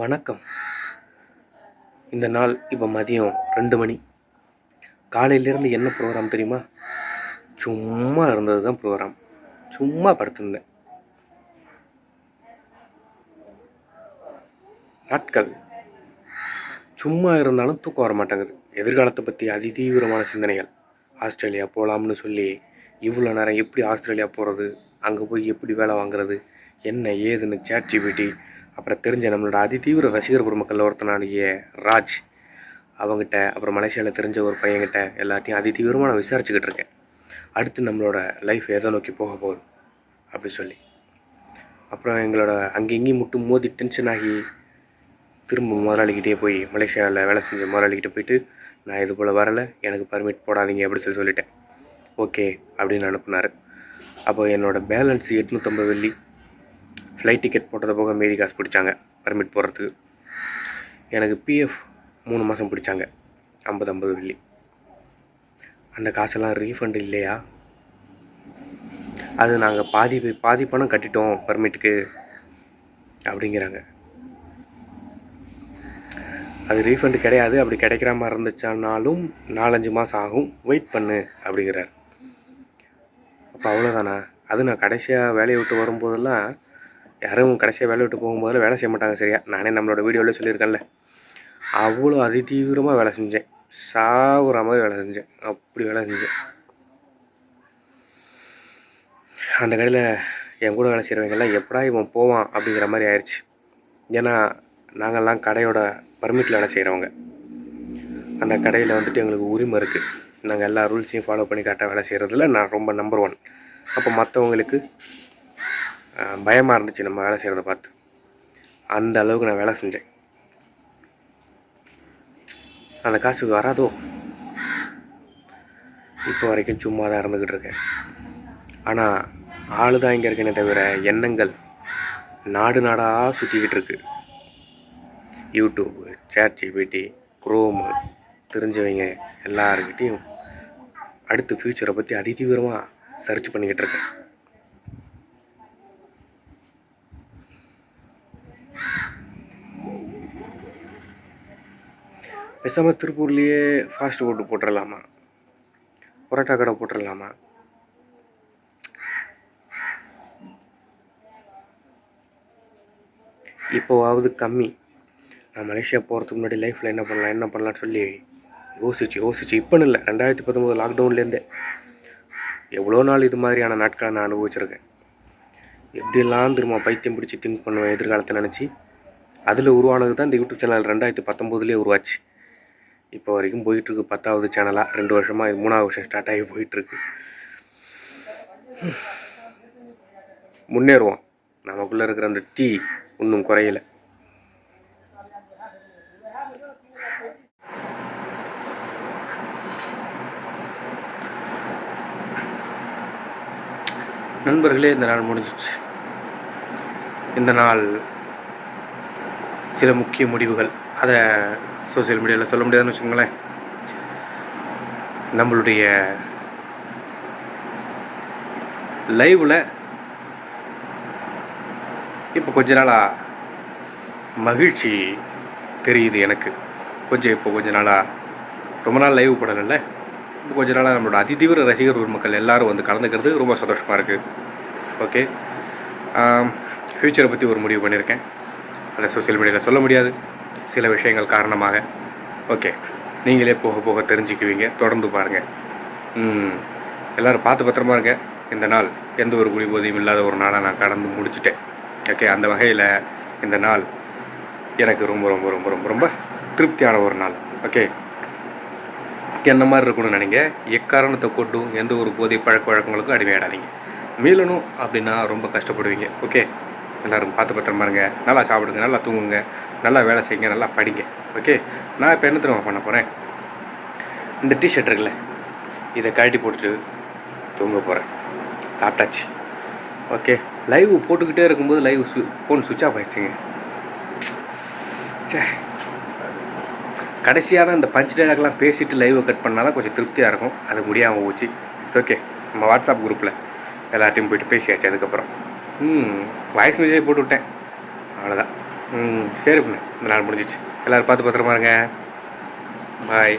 வணக்கம். இந்த நாள் இப்போ மதியம் ரெண்டு மணி. காலையிலேருந்து என்ன ப்ரோக்ராம் தெரியுமா? சும்மா இருந்தது தான் ப்ரோக்ராம் சும்மா படுத்திருந்தேன். நாட்கள். சும்மா இருந்தாலும் தூக்கம் வர மாட்டேங்குது. எதிர்காலத்தை பற்றி அதிதீவிரமான சிந்தனைகள். ஆஸ்திரேலியா போகலாம்னு சொல்லி இவ்வளோ நேரம் எப்படி ஆஸ்திரேலியா போகிறது அங்கே போய் எப்படி வேலை வாங்குறது? என்ன ஏதுன்னு சேட் ஜிபிடி அப்புறம் தெரிஞ்ச நம்மளோட அதிதீவிர ரசிகர் பெருமக்களில் ஒருத்தனாகிய ராஜ் அவங்ககிட்ட அப்புறம் மலேசியாவில் தெரிஞ்ச ஒரு பையன்கிட்ட எல்லாத்தையும் அதிதீவிரமாக நான் விசாரிச்சுக்கிட்டு இருக்கேன். அடுத்து நம்மளோட லைஃப் எதை நோக்கி போக போகுது? அப்படி சொல்லி. அப்புறம் எங்களோட அங்கே இங்கேயும் முட்டு மோதி டென்ஷன் ஆகி திரும்ப முதலாளிக்கிட்டே போய் மலேசியாவில் வேலை செஞ்ச முதலாளிக்கிட்ட போயிட்டு நான் இது போல் வரலை எனக்கு பர்மிட் போடாதீங்க அப்படி சொல்லி சொல்லிட்டேன். ஓகே அப்படின்னு அனுப்புனார். அப்போ என்னோடய பேலன்ஸ் எட்நூற்றம்பது வெள்ளி ஃப்ளைட் டிக்கெட் போட்டது போக மீதி காசு பிடிச்சாங்க. பர்மிட் போடுறதுக்கு. எனக்கு பிஎஃப் மூணு மாதம் பிடிச்சாங்க. ஐம்பது ஐம்பது வெள்ளி. அந்த காசெல்லாம் ரீஃபண்ட் இல்லையா? அது நாங்கள் பாதி பாதி பணம் கட்டிட்டோம் பர்மிட்டுக்கு அப்படிங்கிறாங்க. அது ரீஃபண்டு கிடையாது. அப்படி கிடைக்கிற மாதிரி இருந்துச்சானாலும் நாலஞ்சு மாதம் ஆகும். வெயிட் பண்ணு அப்படிங்கிறார். அப்போ அவ்வளோதானா அது நான் கடைசியாக வேலையை விட்டு வரும்போதெல்லாம் யாரும் கடைசியாக வேலை விட்டு போகும்போது வேலை செய்ய மாட்டாங்க சரியா? நானே நம்மளோட வீடியோவில் சொல்லியிருக்கேன்ல. அவ்வளோ அதிதீவிரமாக வேலை செஞ்சேன். சாகுற மாதிரி வேலை செஞ்சேன். அப்படி வேலை செஞ்சேன். அந்த கடையில் என் கூட வேலை செய்கிறவங்கெல்லாம் எப்படா இவன் போவான் அப்படிங்கிற மாதிரி ஆயிடுச்சு ஏன்னா நாங்கள்லாம் கடையோட பர்மிட்டில் வேலை செய்கிறவங்க அந்த கடையில் வந்துட்டு எங்களுக்கு உரிமை இருக்குது நாங்கள் எல்லா ரூல்ஸையும் ஃபாலோ பண்ணி கரெக்டாக வேலை செய்கிறதுல நான் ரொம்ப நம்பர் ஒன் அப்போ மற்றவங்களுக்கு பயமாக இருந்துச்சு நம்ம வேலை செய்கிறத பார்த்து. அந்த அளவுக்கு நான் வேலை செஞ்சேன். அந்த காசுக்கு வராதோ? இப்போ வரைக்கும் சும்மா தான் இருந்துக்கிட்டு இருக்கேன். ஆனால் ஆளு தான் இங்கே இருக்கேனே தவிர எண்ணங்கள் நாடு நாடாக சுற்றிக்கிட்டு இருக்கு. யூடியூப்பு சேட் ஜிபிடி குரோமு தெரிஞ்சவங்க எல்லாருக்கிட்டேயும் அடுத்து ஃப்யூச்சரை பற்றி அதிதீவிரமாக சர்ச் பண்ணிக்கிட்டு இருக்கேன். பேசாமல் திருப்பூர்லேயே ஃபாஸ்ட் ஃபுட்டு போட்டுடலாமா பரோட்டா கடை போட்டுடலாமா இப்போவாவது கம்மி. நான் மலேசியா போகிறதுக்கு முன்னாடி லைஃப்பில் என்ன பண்ணலாம் என்ன பண்ணலான்னு சொல்லி யோசிச்சு யோசிச்சு. இப்போன்னு இல்லை ரெண்டாயிரத்தி பத்தொம்போது லாக்டவுன்லேருந்தே எவ்வளோ நாள் இது மாதிரியான நாட்களை நான் அனுபவிச்சிருக்கேன். எப்படியெல்லாம் திரும்ப பைத்தியம் பிடிச்சி திங்க் பண்ணுவேன் எதிர்காலத்தை நினச்சி. அதில் உருவானது தான் இந்த யூடியூப் சேனல் ரெண்டாயிரத்தி பத்தொம்போதுலேயே உருவாச்சு. இப்போ வரைக்கும் போயிட்டுருக்கு பத்தாவது சேனலாக ரெண்டு வருஷமாக இது மூணாவது வருஷம் ஸ்டார்ட் ஆகி போயிட்டுருக்கு. முன்னேறுவோம். நமக்குள்ளே இருக்கிற அந்த தீ இன்னும் குறையல. நண்பர்களே இந்த நாள் முடிஞ்சிச்சு. இந்த நாள் சில முக்கிய முடிவுகள். அதை சோசியல் மீடியாவில் சொல்ல முடியாதுன்னு வச்சுக்கோங்களேன். நம்மளுடைய லைவில் இப்போ கொஞ்ச நாளாக மகிழ்ச்சி தெரியுது எனக்கு. கொஞ்சம் இப்போ கொஞ்ச நாளாக ரொம்ப நாள் லைவ் போடலைல்ல இப்போ கொஞ்ச நாளாக நம்மளோட அதிதீவிர ரசிகர் மக்கள் எல்லோரும் வந்து கலந்துக்கிறது ரொம்ப சந்தோஷமாக இருக்குது ஓகே ஃப்யூச்சரை பற்றி ஒரு முடிவு பண்ணியிருக்கேன். அதை சோசியல் மீடியாவில் சொல்ல முடியாது. சில விஷயங்கள் காரணமாக. ஓகே நீங்களே போக போக தெரிஞ்சுக்குவீங்க. தொடர்ந்து பாருங்கள் எல்லோரும் பார்த்து பத்திரமா இருங்க. இந்த நாள் எந்த ஒரு குளிபோதையும் இல்லாத ஒரு நாளாக நான் கடந்து முடிச்சுட்டேன். ஓகே அந்த வகையில் இந்த நாள் எனக்கு ரொம்ப ரொம்ப ரொம்ப ரொம்ப ரொம்ப திருப்தியான ஒரு நாள். ஓகே என்ன மாதிரி இருக்கணும்னு நினைங்க. எக்காரணத்தை கொண்டும் எந்த ஒரு போதை பழக்க வழக்கங்களுக்கும் அடிமையாடாதீங்க. மீளணும் அப்படின்னா ரொம்ப கஷ்டப்படுவீங்க. ஓகே எல்லோரும் பார்த்து பத்திரமா இருங்க. நல்லா சாப்பிடுங்க. நல்லா தூங்குங்க. நல்லா வேலை செய்யுங்க நல்லா படிங்க. ஓகே நான் இப்போ என்ன திரும்ப பண்ண போகிறேன் இந்த டிஷர்ட் இருக்குல்ல இதை கழட்டி போட்டுட்டு தூங்க போகிறேன் சாப்பிட்டாச்சு. ஓகே லைவ் போட்டுக்கிட்டே இருக்கும்போது லைவ் சு ஃபோன் சுவிட்ச் ஆஃப் ஆயிடுச்சுங்க. சே கடைசியாக இந்த பஞ்ச் டைலாக்லாம் பேசிட்டு லைவை கட் பண்ணால் தான் கொஞ்சம் திருப்தியாக இருக்கும். அது முடியாமல் போச்சு. இட்ஸ் ஓகே நம்ம வாட்ஸ்அப் குரூப்பில் எல்லாத்தையும் போயிட்டு பேசியாச்சு அதுக்கப்புறம். ம் வாய்ஸ் மெசேஜ் போட்டு விட்டேன். அவ்வளோதான் சரி பண்ணு. இந்த நாள் முடிஞ்சிச்சு. எல்லோரும் பார்த்து பத்திரமா இருங்க. பாய்